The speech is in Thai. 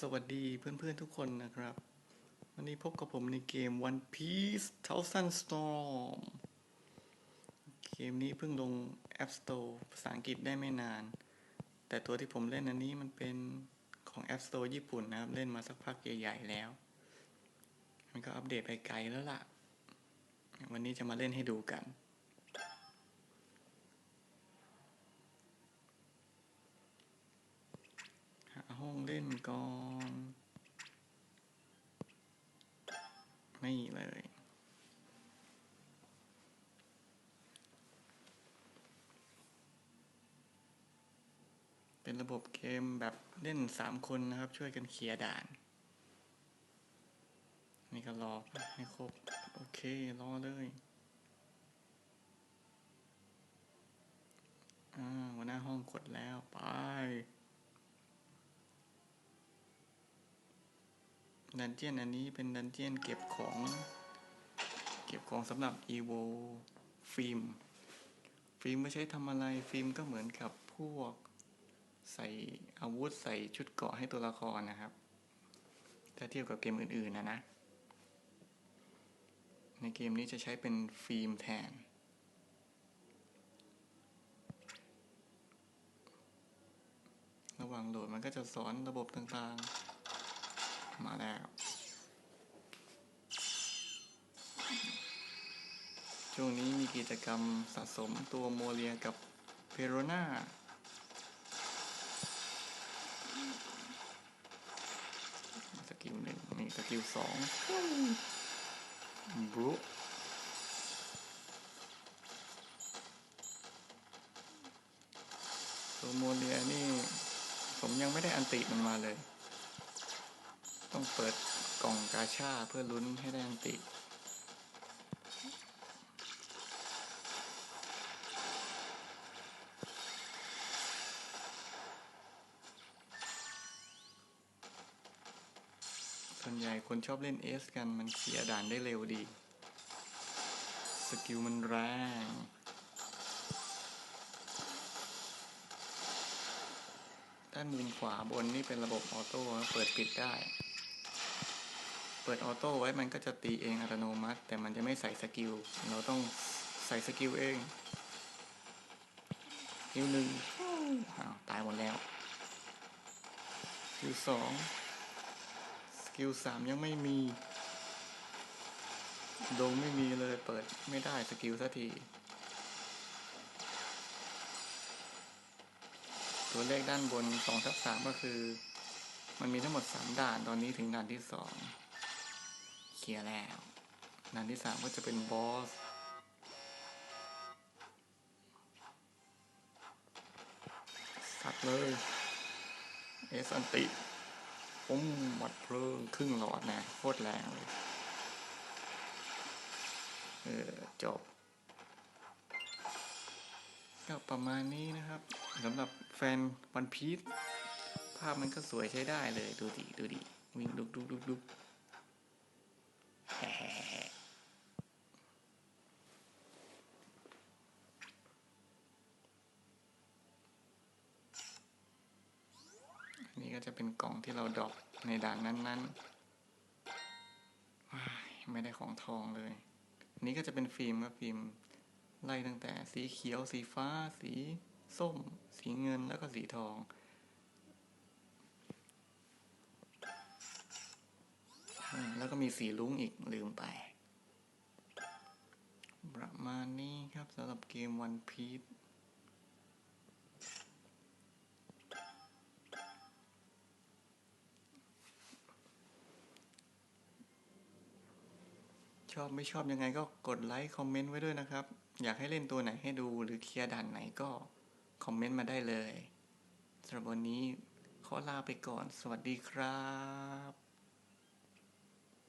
สวัสดีเพื่อนๆทุกคนนะครับ วันนี้พบกับผมในเกม One Piece Thousand Storm เกมนี้เพิ่งลง App Store ภาษาอังกฤษได้ไม่นาน แต่ตัวที่ผมเล่นอันนี้มันเป็นของ App Store ญี่ปุ่นนะครับ เล่นมาสักพักใหญ่ๆแล้ว มันก็อัปเดตไปไกลแล้วล่ะ วันนี้จะมาเล่นให้ดูกัน หา ห้องเล่นกอนนี่เลย เป็นระบบเกมแบบเล่นสามคนนะครับ ช่วยกันเคลียร์ด่าน นี่ก็รอให้ครบ โอเค รอเลยอ่าหัวหน้าห้องกดแล้ว ไป ดันเจียนอันนี้เป็นดันเจียนเก็บของ เก็บของสำหรับ EVO ฟิล์ม ฟิล์มไม่ใช้ทำอะไร ฟิล์มก็เหมือนกับพวกใส่อาวุธใส่ชุดเกราะให้ตัวละครนะครับ ถ้าเทียบกับเกมอื่นๆนะนะ ในเกมนี้จะใช้เป็นฟิล์มแทนระหว่างโหลดมันก็จะสอนระบบต่างๆ มาแล้ว ช่วงนี้มีกิจกรรมสะสมตัวโมเลียกับเพโรนาสกิลหนึ่งมีสกิลสองบรูตัวโมเลียนี่ ผมยังไม่ได้อันติมันมาเลย ต้องเปิดกล่องกาชาเพื่อลุ้นให้ได้อันติส่วนใหญ่คนชอบเล่นเอสกันมันเคลียร์ด่านได้เร็วดี สกิลมันแรงด้านมุมขวาบนนี่เป็นระบบออโต้เปิดปิดได้ เปิดออโต้ไว้มันก็จะตีเองอัตโนมัติ แต่มันจะไม่ใส่สกิล เราต้องใส่สกิลเองสกิลหนึ่งอ้าวตายหมดแล้วสกิลสองสกิลสามยังไม่มีดงไม่มีเลยเปิดไม่ได้สกิลสักที ตัวเลขด้านบนสองทับสามก็คือ มันมีทั้งหมดสามด่านตอนนี้ถึงด่านที่สอง ลียร์แล้วด่านที่สามก็จะเป็นบอสสัตว์เลยเอสันติปุ้มหมดเพลิงครึ่งหลอดนะโคตรแรงเลยเออจบก็ประมาณนี้นะครับสำหรับแฟนวันพีชภาพมันก็สวยใช้ได้เลย ดูดิ ดูดิ วิ่งลุกลุกลุกลุกแฮ่อันนี้ ก็จะเป็นกล่องที่เราดรอปในด่านนั้นๆ ไม่ได้ของทองเลย นี้ก็จะเป็นฟิล์มครับฟิล์มไล่ตั้งแต่สีเขียว สีฟ้า สีส้ม สีเงินแล้วก็สีทองแล้วก็มีสีลุ้งอีกลืมไป ประมาณนี้ครับสำหรับเกม One Piece ชอบไม่ชอบยังไงก็กดไลค์คอมเมนต์ไว้ด้วยนะครับ อยากให้เล่นตัวไหนให้ดูหรือเคลียร์ด่านไหนก็คอมเมนต์มาได้เลยสำหรับวันนี้ขอลาไปก่อน สวัสดีครับ